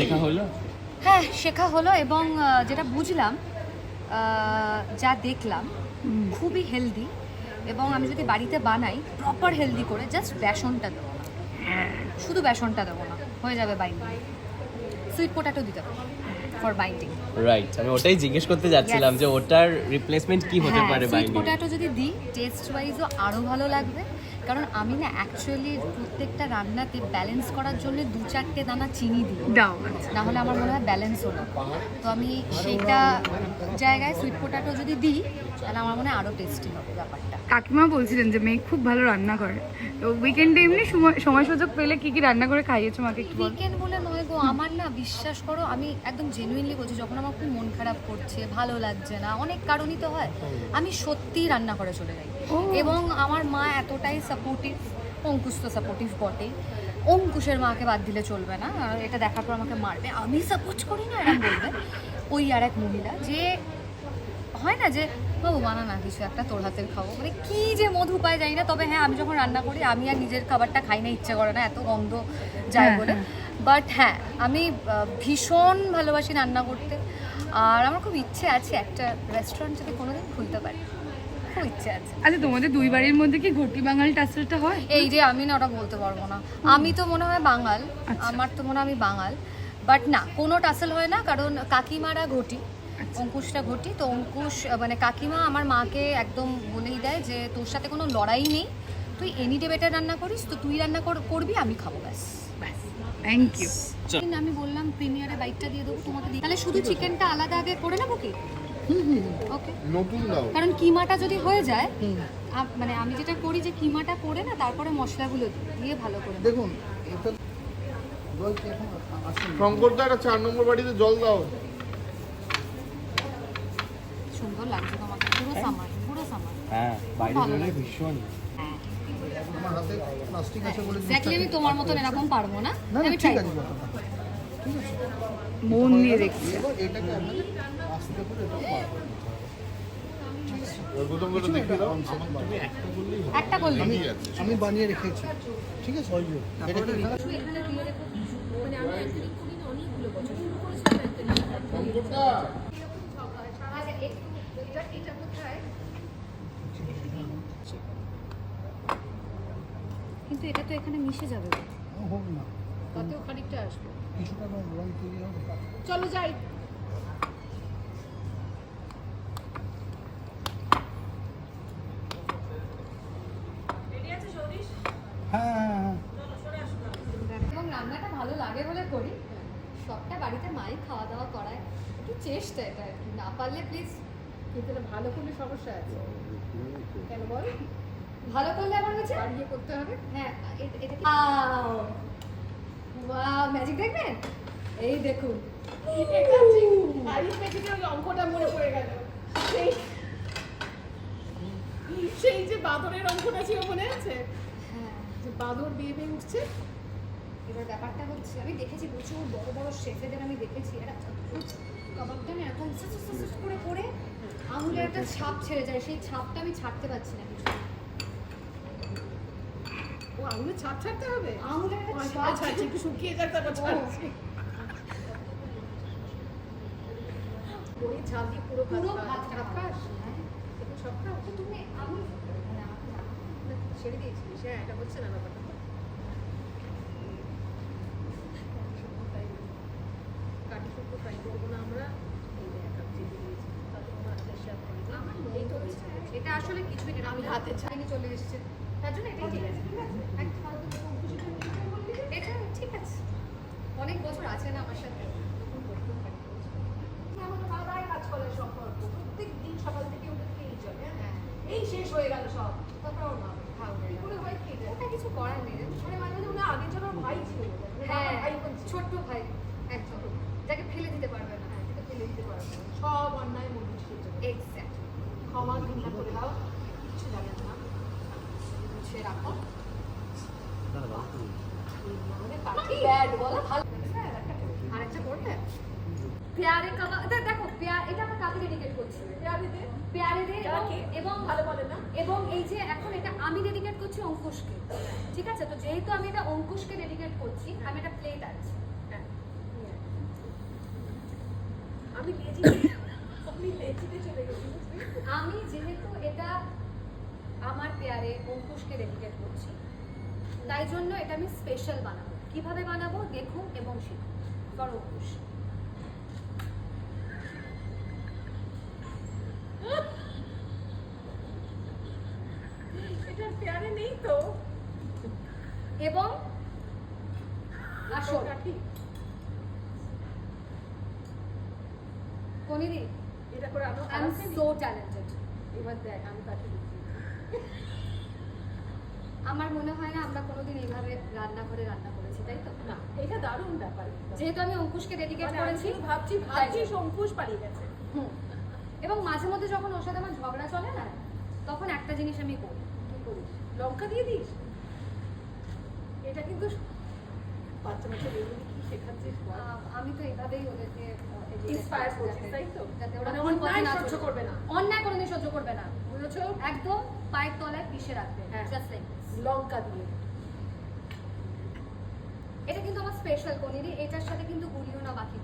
শেখা হলো? হ্যাঁ শেখা হলো এবং যেটা বুঝলাম যা দেখলাম খুবই হেলদি এবং আমি যদি বাড়িতে বানাই প্রপার হেলদি করে জাস্ট বেসনটা দেবো। না শুধু বেসনটা দেবো না হয়ে যাবে বাইরে সুইট পোটাটো দিতে পারব ফর বাইন্ডিং রাইট আমি ওটাই জিজ্ঞেস করতে যাচ্ছিলাম যে ওটার রিপ্লেসমেন্ট কি হতে পারে সুইট বাইন্ডিং পোটাটো যদি দিই টেস্ট ওয়াইজও আরও ভালো লাগবে। কারণ আমি না অ্যাকচুয়ালি প্রত্যেকটা রান্নাতে ব্যালেন্স করার জন্য দু চারটে দানা চিনি দিই। দাও আচ্ছা। না হলে আমার মনে হয় ব্যালেন্স হলো তো আমি সেইটা জায়গায় সুইট পোটাটো যদি দিই তাহলে আমার মনে হয় আরও টেস্টি হবে ব্যাপারটা। কাকিমা বলছিলেন যে মেয়ে খুব ভালো রান্না করে। তো উইকেন্ডে এমনি সময় সময় সুযোগ পেলে কি কি রান্না করে খাইয়েছো মাকে একটু উইকেন্ড বলে নয় গো আমার না বিশ্বাস করো আমি একদম জেনুইনলি বলছি যখন আমার খুব মন খারাপ করছে ভালো লাগছে না অনেক কারণই তো হয় আমি সত্যিই রান্না করে চলে যাই। এবং আমার মা এতটাই সাপোর্টিভ অঙ্কুশ তো সাপোর্টিভ বটেই। অঙ্কুশের মাকে বাদ দিলে চলবে না এটা দেখার পর আমাকে মারবে। আমি সাপোর্ট করি না এরকম বলবে। ওই আর এক মহিলা যে হয় না যে বাবু বানা না কিছু একটা তোর হাতের খাব। মানে কি যে মধু পায় জানি না তবে হ্যাঁ আমি যখন রান্না করি আমি আর নিজের খাবারটা খাই না ইচ্ছে করে না এত গন্ধ যায় হ্যাঁ, বলে। হ্যাঁ। বাট হ্যাঁ আমি ভীষণ ভালোবাসি রান্না করতে। আর আমার খুব ইচ্ছে আছে একটা রেস্টুরেন্ট যদি কোনোদিন খুলতে পারি। খুব ইচ্ছে আছে। আচ্ছা তোমাদের দুই বাড়ির মধ্যে কি ঘটি বাঙাল টাসেলটা হয়? এই যে আমি না ওটা বলতে পারব না। আমি তো মনে হয় বাঙাল। আচ্ছা। আমার তো মনে হয় আমি বাঙাল। বাট না কোনো টাসেল হয় না কারণ কাকিমারা ঘটি আচ্ছা। অঙ্কুশটা ঘটি। তো অঙ্কুশ মানে কাকিমা আমার মাকে একদম বলেই দেয় যে তোর সাথে কোনো লড়াই নেই। তুই এনি ডে বেটার রান্না করিস তো তুই রান্না কর- করবি আমি খাব ব্যাস। Thank you. আমি বললাম প্রিমিয়ারে বাইকটা দিয়ে দেবো তোমাকে তাহলে শুধু চিকেনটা আলাদা আগে করে নেব কি? ওকে নতুন দাও। কারণ কিমাটা যদি হয়ে যায় মানে আমি যেটা করি যে কিমাটা করে না তারপরে মশলাগুলো দিয়ে ভালো করে দেখুন এটা শঙ্করদা একটা চার নম্বর বাড়িতে জল দাও। সুন্দর লাগছে তোমাকে পুরো সামার পুরো সামার হ্যাঁ বাইরে ভীষণ। হাতে প্লাস্টিক আছে বলে এক্স্যাক্টলি আমি তোমার মতন এরকম পারব না। আমি ট্রাই করব। মন দিয়ে দেখছি। এটাকে আপনাদের আস্তে করে এটা একটা। করলে আমি আমি বানিয়ে রেখেছি। ঠিক আছে? এটা কি এখানে দিয়ে রেখো মানে আমি অ্যাকচুয়ালি করি না অনেকগুলো বছর শঙ্করদা আচ্ছা একটু এটা এটা কোথায় কিন্তু এটা তো এখানে মিশে যাবে। হোক না। তাতেও খানিকটা আসবে। কিছুটা রং রং তৈরি হবে। চলো যাই। হ্যাঁ হ্যাঁ হ্যাঁ। এবং রান্নাটা ভালো লাগে বলে করি। সবটা বাড়িতে মাই খাওয়া দাওয়া করায়। একটু চেষ্টা এটা আর কি। না পারলে প্লিজ কিন্তু ভালো করলে সমস্যা আছে। কেন বল? ভালো করলে আমার কাছে আর বাড়িয়ে করতে হবে? হ্যাঁ এটা ওয়াও ম্যাজিক দেখবেন? এই দেখুন। অঙ্কটা মনে পড়ে গেল? সেই সেই যে বাদরের অঙ্কটা ছিল মনে আছে? হ্যাঁ। যে বাদর বেয়ে বেয়ে উঠছে? এবার ব্যাপারটা হচ্ছে আমি দেখেছি প্রচুর বড় বড় শেফেদের আমি দেখেছি। এরা কাবাবটা না এরকম সুস সুস সুস করে করে আঙুলের একটা ছাপ ছেড়ে যায়। সেই ছাপটা আমি ছাড়তে পারছি না কিছু ও আঙুলে ছাপ ছাড়তে হবে? আঙুলের ছাপ একটু শুকিয়ে যাক তারপর ছাড়ছি। বড়ি ঝাল দিয়ে পুরো পুরো ভাত ভাত খাস। এখন সব খাও তুমি আঙুল আমাকে না, ছেড়ে দিয়েছিস হ্যাঁ এটা হচ্ছে না ব্যাপারটা। কাটি শুকনো ফ্রাই করব না আমরা এটা আসলে কিছুই না আমি হাতে। ছাইনি চলে এসেছে। তার জন্য এটাই ঠিক আছে। এটা ঠিক আছে। অনেক বছর আছে না আমার সাথে। এই হ্যাঁ? হ্যাঁ। শেষ হয়ে গেল সব। তারপর? ওটা কিছু করার নেই। মানে মাঝে মাঝে মনে আগের জন্য ভাই ছিল মানে হ্যাঁ ছোট্ট ভাই একদম যাকে ফেলে দিতে পারবে না। হ্যাঁ, ফেলে দিতে পারবে। সব অন্যায় মনে হচ্ছে এক্স্যাক্ট ক্ষমা ঘৃণা করে দাও। কিছু জানেন না। রাখো। আরেকটা করবে পেয়ারে দেখো পেয়ার এটা আমরা কাকে ডেডিকেট করছি। পেয়ারে দে? পেয়ারে দে এবং- ভালো বলে না। এবং এই যে এখন এটা আমি ডেডিকেট করছি অঙ্কুশকে। ঠিক আছে? তো যেহেতু আমি এটা অঙ্কুশকে ডেডিকেট করছি আমি একটা প্লেট আছে। হ্যাঁ। আমি লেজি আমি লেজিতে চলে গেছি আমি যেহেতু এটা আমার পেয়ারে অঙ্কুশকে ডেডিকেট করছি। তাই জন্য এটা আমি স্পেশাল বানাবো। কীভাবে বানাবো? দেখুন এবং শিখুন। ফর অঙ্কুশ। পেয়ারে নেই তো। এবং আসল। কনিদি এটা করে আই এম সো ট্যালেন্টেড এবার দেখ আমি কাঠি দিচ্ছি আমার মনে হয় না আমরা কোনোদিন এইভাবে রান্না করে রান্না করেছি তাই তো? না এটা দারুণ ব্যাপার। যেহেতু আমি অঙ্কুশকে ডেডিকেট মানে করেছি। ভাবছি ভাবছি অঙ্কুশ শঙ্কুশ পালিয়ে গেছে। এবং মাঝে মধ্যে যখন ওর সাথে আমার ঝগড়া চলে না তখন একটা জিনিস আমি করি। কি করিস? লঙ্কা দিয়ে দিস? এটা কিন্তু বাচ্চা বাচ্চা শেখাচ্ছিস আমি তো এইভাবেই ওদেরকে আহ, করছি, তাই তো? মানে অন্যায় সহ্য করবে না। অন্যায় কোনোদিন সহ্য করবে না। বুঝেছ? একদম পায়ের তলায় পিষে রাখবে হ্যাঁ। জাস্ট লাইক লঙ্কা দিয়ে। এটা কিন্তু আমার স্পেশাল কোনিদি এটার সাথে কিন্তু গুলিও না বাকি